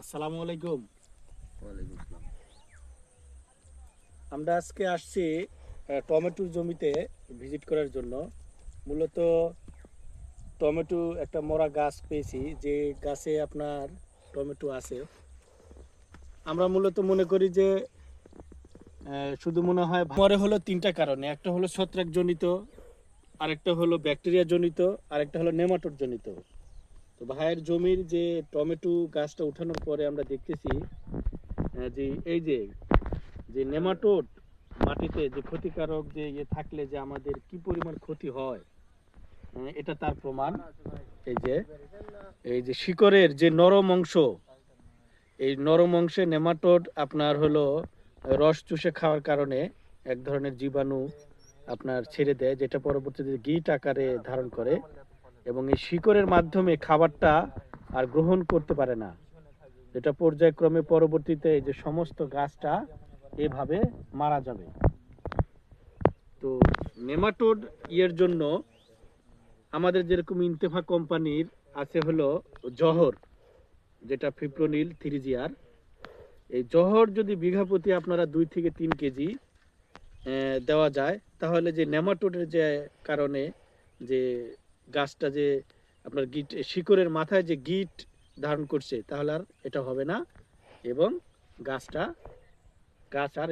আসসালামু। আলাইকুম আমরা আজকে আসছি টমেটোর জমিতে ভিজিট করার জন্য। মূলত টমেটো একটা মরা গাছ পেয়েছি যে গাছে আপনার টমেটো আছে। আমরা মূলত মনে করি যে শুধু মনে হয় মরে হলো তিনটা কারণে। একটা হলো ছত্রাক জনিত আরেকটা হলো ব্যাকটেরিয়া জনিত আরেকটা হলো নেমাটোড জনিত তো ভাইয়ের জমির যে টমেটো গাছটা উঠানোর পরে আমরা দেখতেছি যে এই যে যে নেমাটোড মাটিতে যে ক্ষতিকারক যে ইয়ে থাকলে যে আমাদের কি পরিমাণ ক্ষতি হয় এটা তার প্রমাণ। এই যে এই যে শিকড়ের যে নরম অংশ, এই নরম অংশে নেমাটোড আপনার হলো রস চুষে খাওয়ার কারণে এক ধরনের জীবাণু আপনার ছেড়ে দেয়, যেটা পরবর্তীতে গিট আকারে ধারণ করে। এবং এই শিকড়ের মাধ্যমে খাবারটা আর গ্রহণ করতে পারে না। যেটা পর্যায়ক্রমে পরবর্তীতে এই যে সমস্ত গাছটা এভাবে মারা যাবে। তো নেমাটোড ইয়ের জন্য আমাদের যেরকম ইন্তেফা কোম্পানির আছে হলো জহর, যেটা ফিপ্রোনিল থ্রিজিয়ার এই জহর যদি বিঘা প্রতি আপনারা দুই থেকে তিন কেজি দেওয়া যায়, তাহলে যে নেমাটোডের যে কারণে যে গাছটা যে আপনার গিট, শিকড়ের মাথায় যে গিট ধারণ করছে, তাহলে আর এটা হবে না। এবং গাছটা, গাছ আর